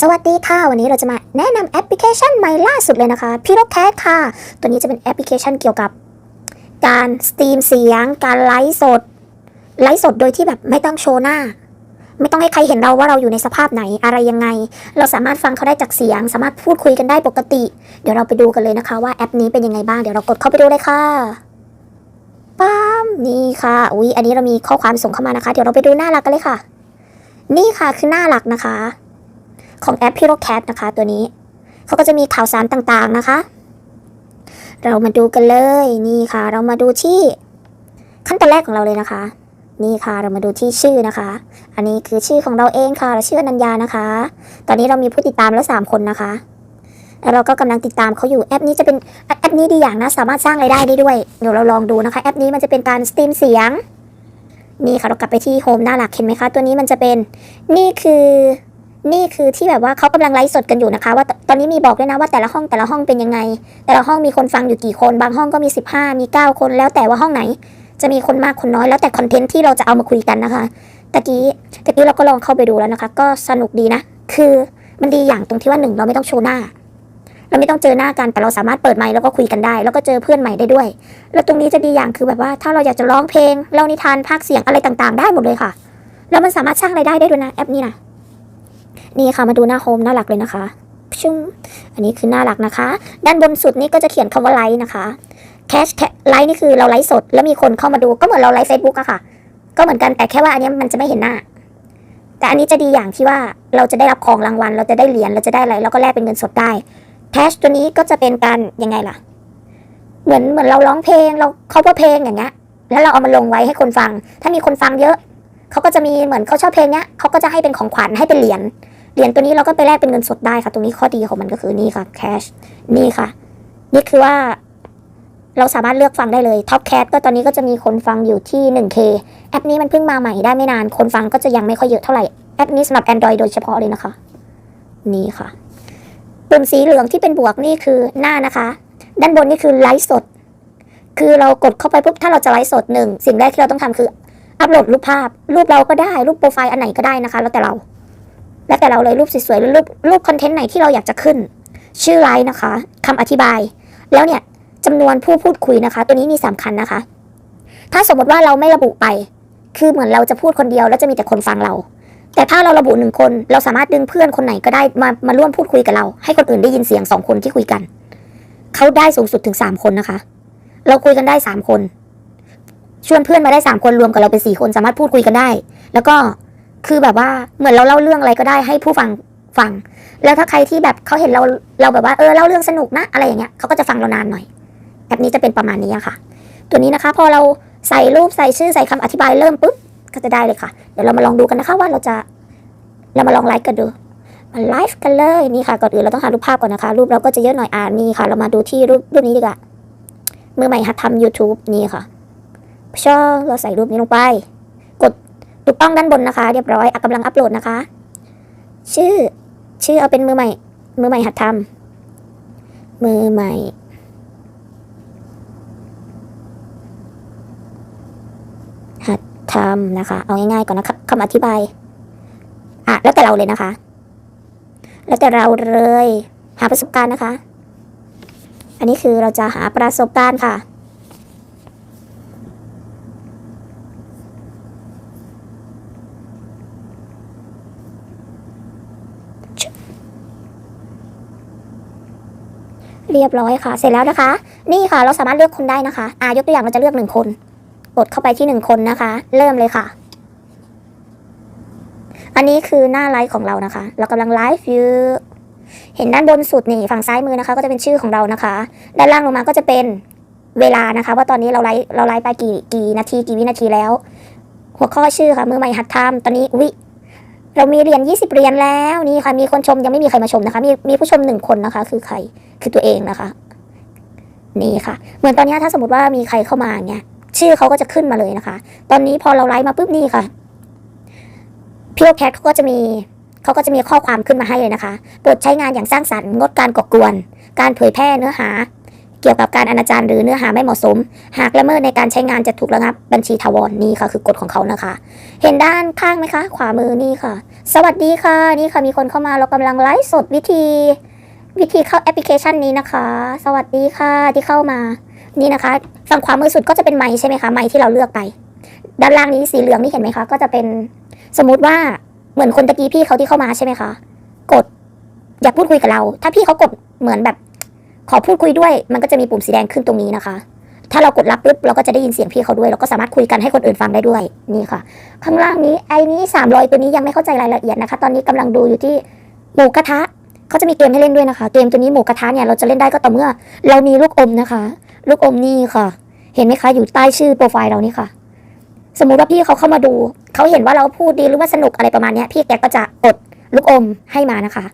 สวัสดีค่ะ วันนี้เราจะมาแนะนำแอปพลิเคชันใหม่ล่าสุดเลยนะคะ p i r o c a t ค่ะ ตัวนี้จะเป็นแอปพลิเคชันเกี่ยวกับ การสตรีมเสียง การไลฟ์สด ไลฟ์สดโดยที่แบบไม่ต้องโชว์หน้า ไม่ต้องให้ใครเห็นเราว่าเราอยู่ในสภาพไหนอะไรยังไง เราสามารถฟังเขาได้จากเสียง สามารถพูดคุยกันได้ปกติ เดี๋ยวเราไปดูกันเลยนะคะว่าแอปนี้เป็นยังไงบ้างเดี๋ยวเรากดเข้าไปดูเลยค่ะป้ามนี่ค่ะอุ๊ยอันนี้เรามีข้อความส่งเข้ามานะคะ เดี๋ยวเราไปดูหน้าหลักกันเลยค่ะ นี่ค่ะคือหน้าหลักนะคะ ของแอป p i r o c a t นะคะตัวนี้ เขาก็จะมีข่าวสารต่างๆนะคะ เรามาดูกันเลยนี่ค่ะ เรามาดูที่ขั้นตอนแรกของเราเลยนะคะ นี่ค่ะเรามาดูที่ชื่อนะคะ อันนี้คือชื่อของเราเองค่ะ เราชื่ออนัญญานะคะ ตอนนี้เรามีผู้ติดตามแล้วสามคนนะคะแล้วเราก็กำลังติดตามเขาอยู่แอปนี้จะเป็นแอปแอปนี้ดีอย่างนะ สามารถสร้างรายได้ได้ด้วยเดี๋ยวเราลองดูนะคะ แอปนี้มันจะเป็นการสตรีมเสียงนี่ค่ะเรากลับไปที่โฮมหน้าหลักเห็นไหมคะ ตัวนี้มันจะเป็นนี่คือ นี่คือที่แบบว่าเขากำลังไลฟ์สดกันอยู่นะคะ ว่าตอนนี้มีบอกด้วยนะว่าแต่ละห้องแต่ละห้องเป็นยังไง แต่ละห้องมีคนฟังอยู่กี่คน บางห้องก็มี 15 มี 9 คนแล้วแต่ว่าห้องไหน จะมีคนมากคนน้อยแล้วแต่คอนเทนต์ที่เราจะเอามาคุยกันนะคะตะกี้ตะกี้เราก็ลองเข้าไปดูแล้วนะคะ ก็สนุกดีนะ คือมันดีอย่างตรงที่ว่าหนึ่งเราไม่ต้องโชว์หน้า เราไม่ต้องเจอหน้ากันแต่เราสามารถเปิดไมค์แล้วก็คุยกันได้ แล้วก็เจอเพื่อนใหม่ได้ด้วย แล้วตรงนี้จะดีอย่างคือแบบว่าถ้าเราอยากจะร้องเพลงเล่านิทานพากเสียงอะไรต่างๆ ได้หมดเลยค่ะ แล้วมันสามารถสร้างรายได้ได้ด้วยนะแอปนี้นะ นี่ค่ะมาดูหน้าโฮมหน้าหลักเลยนะคะชุ่มอันนี้คือหน้าหลักนะคะ ด้านบนสุดนี่ก็จะเขียนคำว่าไลค์นะคะแคชไลค์นี่คือเราไลฟ์สด แล้วมีคนเข้ามาดูก็เหมือนเราไลฟ์เฟซบุ๊กอะค่ะ ก็เหมือนกันแต่แค่ว่าอันนี้มันจะไม่เห็นหน้า แต่อันนี้จะดีอย่างที่ว่าเราจะได้รับของรางวัล เราจะได้เหรียญเราจะได้อะไรแล้วก็แลกเป็นเงินสดได้แคชตัวนี้ก็จะเป็นการยังไงล่ะ เหมือนเหมือนเราร้องเพลงเราเขาเพลงอย่างเงี้ยแล้วเราเอามาลงไว้ให้คนฟัง ถ้ามีคนฟังเยอะเขาก็จะมีเหมือนเขาชอบเพลงเนี้ยเขาก็จะให้เป็นของขวัญให้เป็นเหรียญ เหรียญตัวนี้เราก็ไปแลกเป็นเงินสดได้ค่ะ ตรงนี้ข้อดีของมันก็คือนี่ค่ะแคชนี่ค่ะ นี่คือว่า เราสามารถเลือกฟังได้เลยท็อปแคสก็ตอนนี้ก็จะมีคนฟังอยู่ที่ 1K แอปนี้มันเพิ่งมาใหม่ได้ไม่นาน คนฟังก็จะยังไม่ค่อยเยอะเท่าไหร่ แอปนี้สำหรับ Android โดยเฉพาะเลยนะคะ นี่ค่ะ ปุ่มสีเหลืองที่เป็นบวกนี่คือหน้านะคะ ด้านบนนี่คือไลฟ์สด คือเรากดเข้าไปปุ๊บถ้าเราจะไลฟ์สดหนึ่งสิ่งแรกที่เราต้องทำคืออัปโหลดรูปภาพ รูปเราก็ได้รูปโปรไฟล์อันไหนก็ได้นะคะ แล้วแต่เรา แล้วแต่เราเลยรูปสวยๆหรือรูปรูปคอนเทนต์ไหนที่เราอยากจะขึ้น ชื่อไลน์นะคะคำอธิบาย แล้วเนี่ยจำนวนผู้พูดคุยนะคะ ตัวนี้มีสำคัญนะคะ ถ้าสมมติว่าเราไม่ระบุไป คือเหมือนเราจะพูดคนเดียวแล้วจะมีแต่คนฟังเรา แต่ถ้าเราระบุหนึ่งคน เราสามารถดึงเพื่อนคนไหนก็ได้มามาร่วมพูดคุยกับเรา ให้คนอื่นได้ยินเสียงสองคนที่คุยกันเขาได้สูงสุดถึงสามคนนะคะ เราคุยกันได้สามคนชวนเพื่อนมาได้สามคนรวมกับเราเป็นสี่คนสามารถพูดคุยกันได้ แล้วก็ คือแบบว่าเหมือนเราเล่าเรื่องอะไรก็ได้ให้ผู้ฟังฟัง แล้วถ้าใครที่แบบเขาเห็นเราเราแบบว่าเออเล่าเรื่องสนุกนะอะไรอย่างเงี้ยเขาก็จะฟังเรานานหน่อยแอปนี้จะเป็นประมาณนี้ค่ะ ตัวนี้นะคะ พอเราใส่รูปใส่ชื่อใส่คำอธิบายเริ่มปุ๊บก็จะได้เลยค่ะ เดี๋ยวเรามาลองดูกันนะคะว่าเราจะเรามาลองไลฟ์กันดูมาไลฟ์กันเลยนี่ค่ะก่อนอื่นเราต้องหารูปภาพก่อนนะคะ รูปเราก็จะเยอะหน่อยอ่านี่ค่ะ เรามาดูที่รูปรูปนี้ดีกว่ามือใหม่หัดทำ YouTube นี่ค่ะช่องเราใส่รูปนี้ลงไป ถูกต้องด้านบนนะคะ เรียบร้อยอะกำลังอัปโหลดนะคะ ชื่อ ชื่อเอาเป็นมือใหม่ มือใหม่หัดทำมือใหม่ หัดทำนะคะ เอาง่ายๆก่อนนะครับคำอธิบายอะแล้วแต่เราเลยนะคะ แล้วแต่เราเลย หาประสบการณ์นะคะ อันนี้คือเราจะหาประสบการณ์ค่ะ เรียบร้อยค่ะ เสร็จแล้วนะคะ นี่ค่ะเราสามารถเลือกคนได้นะคะอ่ายกตัวอย่างเราจะเลือกหนึ่งคน กดเข้าไปที่หนึ่งคนนะคะ เริ่มเลยค่ะ อันนี้คือหน้าไลฟ์ของเรานะคะ เรากำลังไลฟ์อยู่เห็นด้านบนสุดนี่ฝั่งซ้ายมือนะคะ ก็จะเป็นชื่อของเรานะคะ ด้านล่างลงมาก็จะเป็นเวลานะคะ ว่าตอนนี้เราไลฟ์เราไลฟ์ไปกี่กี่นาทีกี่วินาทีแล้ว หัวข้อชื่อค่ะมือใหม่หัดทำตอนนี้วิ เรามีเหรียญ20เหรียญแล้วนี่ค่ะมีคนชมยังไม่มีใครมาชมนะคะ มีมีผู้ชมหนึ่งคนนะคะ คือใครคือตัวเองนะคะ นี่ค่ะ เหมือนตอนนี้ถ้าสมมติว่ามีใครเข้ามาอย่างเงี้ยชื่อเขาก็จะขึ้นมาเลยนะคะ ตอนนี้พอเราไลฟ์มาปุ๊บนี่ค่ะพีโอแคทเขาก็จะมีเขาก็จะมีข้อความขึ้นมาให้เลยนะคะโปรดใช้งานอย่างสร้างสรรค์งดการก่อกวน การเผยแพร่เนื้อหา เกี่ยวกับการอนาจารหรือเนื้อหาไม่เหมาะสม หากละเมิดในการใช้งานจะถูกระงับบัญชีทาวรนี่ค่ะคือกฎของเขานะคะ เห็นด้านข้างไหมคะ ขวามือนี่ค่ะ สวัสดีค่ะนี่ค่ะมีคนเข้ามาเรากำลังไลฟ์สดวิธี วิธีเข้าแอปพลิเคชันนี้นะคะ สวัสดีค่ะที่เข้ามานี่นะคะฝั่งขวามือสุดก็จะเป็นไม้ใช่ไหมคะไม้ที่เราเลือกไป ด้านล่างนี้สีเหลืองนี่เห็นไหมคะ ก็จะเป็นสมมติว่าเหมือนคนตะกี้พี่เขาที่เข้ามาใช่ไหมคะ กดอยากพูดคุยกับเรา ถ้าพี่เขากดเหมือนแบบ ขอพูดคุยด้วย มันก็จะมีปุ่มสีแดงขึ้นตรงนี้นะคะ ถ้าเรากดรับปุ๊บเราก็จะได้ยินเสียงพี่เขาด้วย เราก็สามารถคุยกันให้คนอื่นฟังได้ด้วย นี่ค่ะ ข้างล่างนี้ไอ้นี้สามรอยตัวนี้ยังไม่เข้าใจรายละเอียดนะคะ ตอนนี้กำลังดูอยู่ที่หมูกระทะเขาจะมีเกมให้เล่นด้วยนะคะ เกมตัวนี้หมูกระทะเนี่ยเราจะเล่นได้ก็ต่อเมื่อ เรามีลูกอมนะคะ ลูกอมนี่ค่ะ เห็นไหมคะอยู่ใต้ชื่อโปรไฟล์เรานี่ค่ะ สมมุติว่าพี่เขาเข้ามาดู เขาเห็นว่าเราพูดดีหรือว่าสนุกอะไรประมาณนี้พี่แกก็จะกดลูกอมให้มานะคะ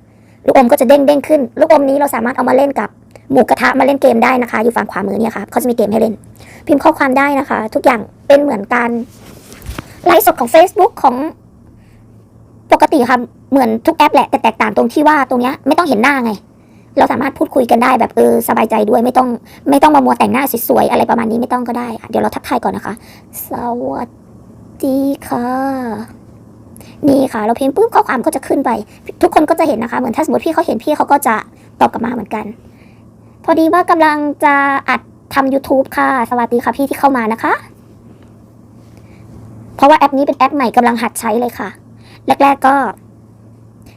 ลูกอมก็จะเด้งเด้งขึ้น ลูกอมนี้เราสามารถเอามาเล่นกับ หมูกระทะมาเล่นเกมได้นะคะ อยู่ฝั่งขวามือเนี่ยค่ะเขาจะมีเกมให้เล่น พิมพ์ข้อความได้นะคะ ทุกอย่างเป็นเหมือนการไลฟ์สดของ Facebook ของปกติค่ะเหมือนทุกแอปแหละแต่แตกต่างตรงที่ว่าตรงเนี้ยไม่ต้องเห็นหน้าไง เราสามารถพูดคุยกันได้แบบเออสบายใจด้วยไม่ต้องไม่ต้องมามัวแต่งหน้าสวยๆอะไรประมาณนี้ไม่ต้องก็ได้เดี๋ยวเราทักทายก่อนนะคะ สวัสดีค่ะ นี่ค่ะ เราพิมพ์ปุ๊บข้อความก็จะขึ้นไป ทุกคนก็จะเห็นนะคะ เหมือนถ้าสมมติพี่เขาเห็นพี่เขาก็จะตอบกลับมาเหมือนกัน พอดีว่ากำลังจะอัดทำ YouTube ค่ะ สวัสดีค่ะพี่ที่เข้ามานะคะ เพราะว่าแอปนี้เป็นแอปใหม่กำลังหัดใช้เลยค่ะ แรก ๆ ก็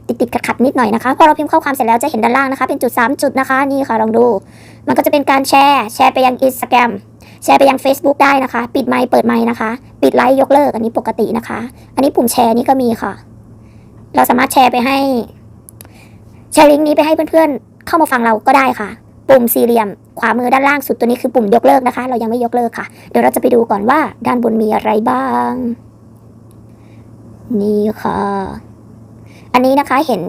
ติดติดๆขัดๆนิดหน่อยนะคะ พอเราพิมพ์ข้อความเสร็จแล้วจะเห็นด้านล่างนะคะ เป็นจุด 3 จุดนะคะ นี่ค่ะลองดู มันก็จะเป็นการแชร์ แชร์ไปยัง Instagram แชร์ไปยัง Facebook ได้นะคะ ปิดไมค์เปิดไมค์นะคะ ปิดไลค์ยกเลิกอันนี้ปกตินะคะ อันนี้ปุ่มแชร์นี่ก็มีค่ะ เราสามารถแชร์ไปให้ แชร์ลิงก์นี้ไปให้เพื่อนๆ เข้ามาฟังเราก็ได้ค่ะ ปุ่มสี่เหลี่ยม ขวามือด้านล่างสุดตัวนี้คือปุ่มยกเลิกนะคะ เรายังไม่ยกเลิกค่ะ เดี๋ยวเราจะไปดูก่อนว่าด้านบนมีอะไรบ้าง นี่ค่ะ อันนี้นะคะเห็น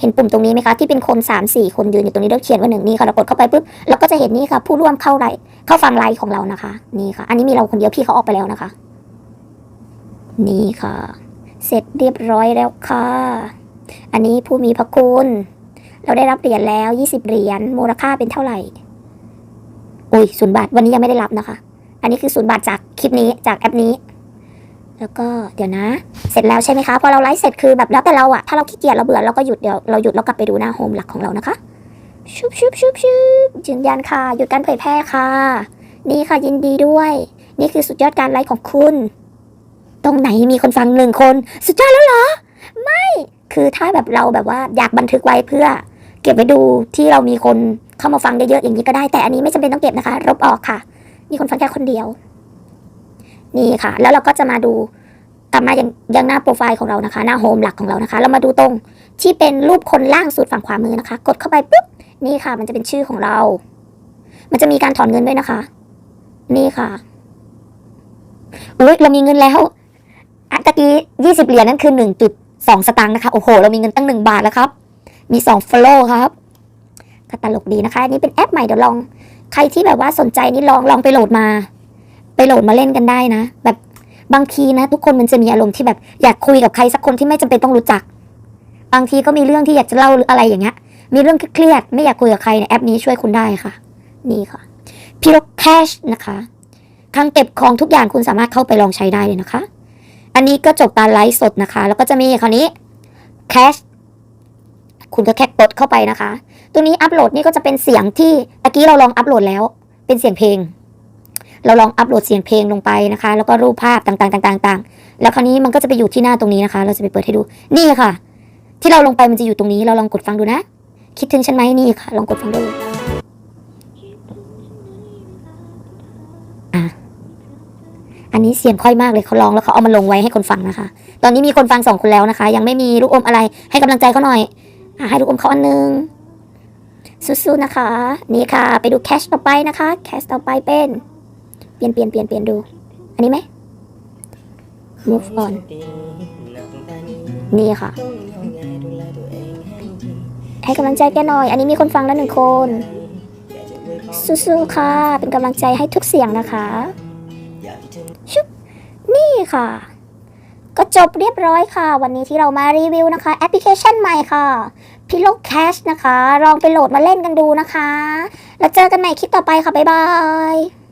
เห็นปุ่มตรงนี้ไหมคะที่เป็นคนสามสี่คนยืนอยู่ตรงนี้แล้วเขียนว่าหนึ่งนี่ค่ะเรากดเข้าไปปุ๊บเราก็จะเห็นนี่ค่ะ ผู้ร่วมเข้าไลเข้าฟังไลฟ์ของเรานะคะ นี่ค่ะ อันนี้มีเราคนเดียวพี่เขาออกไปแล้วนะคะ นี่ค่ะ เสร็จเรียบร้อยแล้วค่ะ อันนี้ผู้มีพระคุณ เราได้รับเหรียญแล้ว 20 เหรียญมูลค่าเป็นเท่าไหร่อุ้ยศูนย์บาทวันนี้ยังไม่ได้รับนะคะ อันนี้คือศูนย์บาทจากคลิปนี้จากแอปนี้ แล้วก็เดี๋ยวนะ เสร็จแล้วใช่ไหมคะพอเราไลฟ์เสร็จคือแบบแล้วแต่เราอะถ้าเราขี้เกียจเราเบื่อเราก็หยุดเดี๋ยวเราหยุดแล้วกลับไปดูหน้าโฮมหลักของเรานะคะชุบชุบชุบชุบยืนยันค่ะ หยุดการเผยแพร่ค่ะ นี่ค่ะยินดีด้วย นี่คือสุดยอดการไลฟ์ของคุณ ตรงไหนมีคนฟังหนึ่งคน สุดยอดแล้วเหรอ ไม่ คือถ้าแบบเราแบบว่าอยากบันทึกไว้เพื่อ เก็บไว้ดูที่เรามีคนเข้ามาฟังเยอะๆอย่างนี้ก็ได้ แต่อันนี้ไม่จำเป็นต้องเก็บนะคะ ลบออกค่ะ มีคนฟังแค่คนเดียว นี่ค่ะ แล้วเราก็จะมาดูกลับมายังยังหน้าโปรไฟล์ของเรานะคะ หน้าโฮมหลักของเรานะคะ เรามาดูตรงที่เป็นรูปคนล่างสุดฝั่งขวามือนะคะ กดเข้าไปปุ๊บนี่ค่ะ มันจะเป็นชื่อของเรา มันจะมีการถอนเงินด้วยนะคะ นี่ค่ะอุ้ยเรามีเงินแล้วอันตะกี้ยี่สิบเหรียญนั่นคือหนึ่งจุดสองสตางค์นะคะ โอ้โห เรามีเงินตั้งหนึ่งบาทแล้วครับ มีสอง follow ครับก็ตลกดีนะคะอันนี้เป็นแอปใหม่เดี๋ยวลอง ใครที่แบบว่าสนใจนี่ลองลองไปโหลดมา ไปโหลดมาเล่นกันได้นะ แบบบางทีนะ ทุกคนมันจะมีอารมณ์ที่แบบอยากคุยกับใครสักคนที่ไม่จำเป็นต้องรู้จัก บางทีก็มีเรื่องที่อยากจะเล่าหรืออะไรอย่างเงี้ย มีเรื่องเครียดไม่อยากคุยกับใครในแอปนี้ช่วยคุณได้ค่ะ นี่ค่ะพิโรแคชนะคะคลังเก็บของทุกอย่างคุณสามารถเข้าไปลองใช้ได้เลยนะคะ อันนี้ก็จบกาไลฟ์สดนะคะ แล้วก็จะมีคราวนี้แคุณก็แค่กดเข้าไปนะคะ ตัวนี้อัปโหลดนี่ก็จะเป็นเสียงที่ตะกี้เราลองอัปโหลดแล้ว เป็นเสียงเพลง เราลองอัปโหลดเสียงเพลงลงไปนะคะ แล้วก็รูปภาพต่างๆต่างๆแล้วคราวนี้มันก็จะไปอยู่ที่หน้าตรงนี้นะคะ เราจะไปเปิดให้ดู นี่ค่ะ ที่เราลงไปมันจะอยู่ตรงนี้ เราลองกดฟังดูนะ คิดถึงฉันไหมนี่ค่ะ ลองกดฟังดูอะอันนี้เสียงค่อยมากเลยเขาร้องแล้วเขาเอามาลงไว้ให้คนฟังนะคะ ตอนนี้มีคนฟังสองคนแล้วนะคะ ยังไม่มีลูกอมอะไรให้กำลังใจเขาหน่อย ให้ลูกอมเขาอันหนึ่งสู้ๆนะคะ นี่ค่ะ ไปดูแคชต่อไปนะคะ แคชต่อไปเป็นเปลี่ยนเปลี่ยนเปลี่ยนเปลี่ยนดู อันนี้ไหม move on นี่ค่ะ ให้กำลังใจแกหน่อย อันนี้มีคนฟังแล้วหนึ่งคน สู้ๆค่ะ เป็นกำลังใจให้ทุกเสียงนะคะ ชุบนี่ค่ะ ก็จบเรียบร้อยค่ะ วันนี้ที่เรามารีวิวนะคะ แอปพลิเคชันใหม่ค่ะ Pillow Cash นะคะ ลองไปโหลดมาเล่นกันดูนะคะ แล้วเจอกันใหม่คลิปต่อไปค่ะ บ๊ายบาย